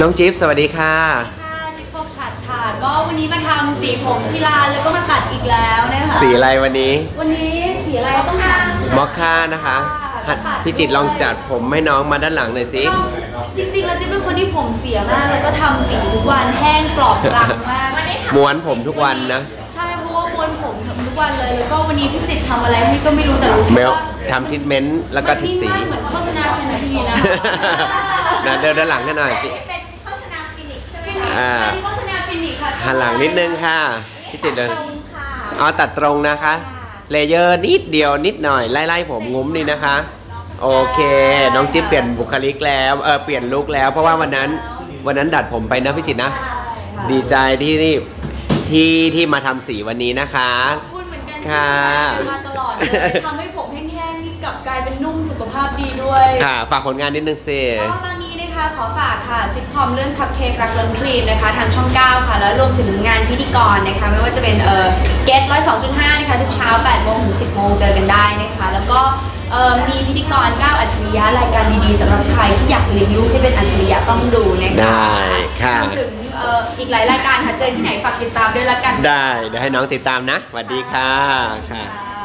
น้องจิ๊บสวัสดีค่ะค่ะจิ๊บโฟกชัดค่ะ ก็วันนี้มาทำสีผมที่ร้านแล้วก็มาตัดอีกแล้วนะคะสีอะไรวันนี้ วันนี้สีอะไรต้องทำมอคค่านะคะหัดพี่จิตรลองจัดผมให้น้องมาด้านหลังหน่อยสิจริงๆแล้วจิ๊บเป็นคนที่ผมเสียมากแล้วก็ทำสีทุกวันแห้งกรอบกรังมากม้วนผมทุกวันนะใช่เพราะว่าม้วนผมทำทุกวันเลยแล้วก็วันนี้พี่จิตรทำอะไรให้ก็ไม่รู้แต่รู้เมแค่ลว่าทำทรีทเมนต์แล้วก็ทิดสีมันนิ่งมากเหมือนโฆษณาเป็นนาทีนะนะเดินด้านหลังกันหน่อย อ่าอันนี้โฆษณาคลินิกค่ะหันหลังนิดนึงค่ะพี่จิตรเดินขอบคุณค่ะเอาตัดตรงนะคะ เลเยอร์นิดเดียวนิดหน่อยไล่ๆผมงุ้มนี่นะคะ โอเค น้องจิ๊บเปลี่ยนบุคลิกแล้วเออเปลี่ยนลุคแล้ว เพราะว่าวันนั้นวันนั้นดัดผมไปนะพี่จิตรนะ ดีใจที่ที่ที่ที่มาทำสีวันนี้นะคะพูดเหมือนกันค่ะมาตลอดเลยทำให้ผมแห้งๆนี่กลับกลายเป็นนุ่มสุขภาพดีด้วย ค่ะ ฝากผลงานนิดนึงสิก็ตอนนี้นะ คะขอฝากค่ะซิทคอมเรื่องคัพเค้กรักเลิงครีมนะคะ ทางช่อง 9 ค่ะ แล้วรวมถึงงานพิธีกรนะคะ ไม่ว่าจะเป็นเอ่อเกตร้อยสองจุดห้านะคะ ทุกเช้า8โมงถึง10โมงเจอกันได้นะคะ แล้วก็เอ่อมีพิธีกร9อัจฉริยะรายการดีๆสำหรับใครที่อยากเลี้ยงลูกให้เป็นอัจฉริยะต้องดูนะคะได้ค่ะ รวมถึงเอ่ออีกหลายรายการค่ะเจอที่ไหนฝากติดตามด้วยละกัน ได้ เดี๋ยวให้น้องติดตามนะสวัสดีค่ะค่ะค่ะ